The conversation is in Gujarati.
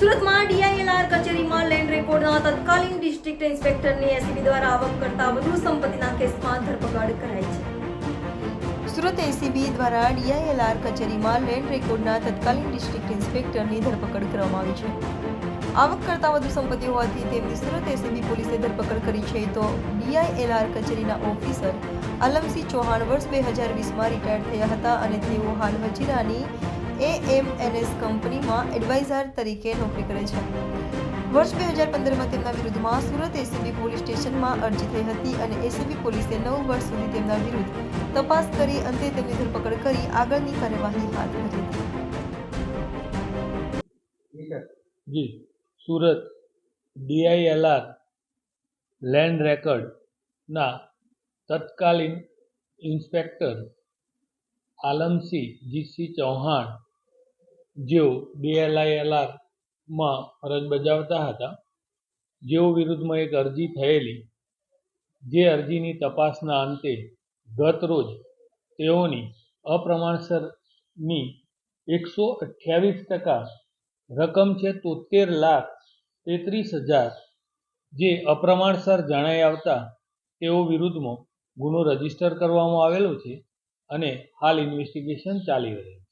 સુરતમાં ડીઆઈએલઆર કચેરીમાં લેન્ડ રેકોર્ડના તત્કાલીન ડિસ્ટ્રિક્ટ ઇન્સ્પેક્ટરની એસીબી દ્વારા આવક કરતા વધુ સંપત્તિના કેસમાં ધરપકડ કરાઈ છે. સુરત એસીબી દ્વારા ડીઆઈએલઆર કચેરીમાં લેન્ડ રેકોર્ડના તત્કાલીન ડિસ્ટ્રિક્ટ ઇન્સ્પેક્ટરની ધરપકડ કરવામાં આવી છે. આવક કરતા વધુ સંપત્તિ હોવાથી તેમની સુરત એસીબી પોલીસે ધરપકડ કરી છે તો ડીઆઈએલઆર કચેરીના ઓફિસર આલમસિંહ ચૌહાણ વર્ષ બે હજાર વીસમાં રિટાયર્ડ થયા હતા અને તેઓ હાલ હજીરાની એએમએનએસ કંપનીમાં એડવાઇઝર તરીકે નોકરી કરે છે. વર્ષ બે હજાર પંદરમાં તેમના વિરુદ્ધમાં સુરત એસીબી પોલીસ સ્ટેશનમાં અરજી થઈ હતી અને એસીબી પોલીસે નવ વર્ષ સુધી તેમના વિરુદ્ધ તપાસ કરી અંતે તેમની ધરપકડ કરી આગળની કાર્યવાહી હાથ ધરી હતી. જી, સુરત ડીઆઈએલઆર લેન્ડ રેકર્ડના તત્કાલીન ઇન્સ્પેક્ટર આલમસિંહ જીસી ચૌહાણ જેઓ ડીએલઆઈએલઆરમાં ફરજ બજાવતા હતા, જેઓ વિરુદ્ધમાં એક અરજી થયેલી, જે અરજીની તપાસના અંતે ગત રોજ તેઓની અપ્રમાણસરની એકસો અઠ્યાવીસ ટકા રકમ છે તોતેર લાખ તેત્રીસ હજાર, જે અપ્રમાણસર જણાઈ આવતા તેઓ વિરુદ્ધમાં ગુનો રજિસ્ટર કરવામાં આવેલો છે અને હાલ ઇન્વેસ્ટિગેશન ચાલી રહ્યું છે.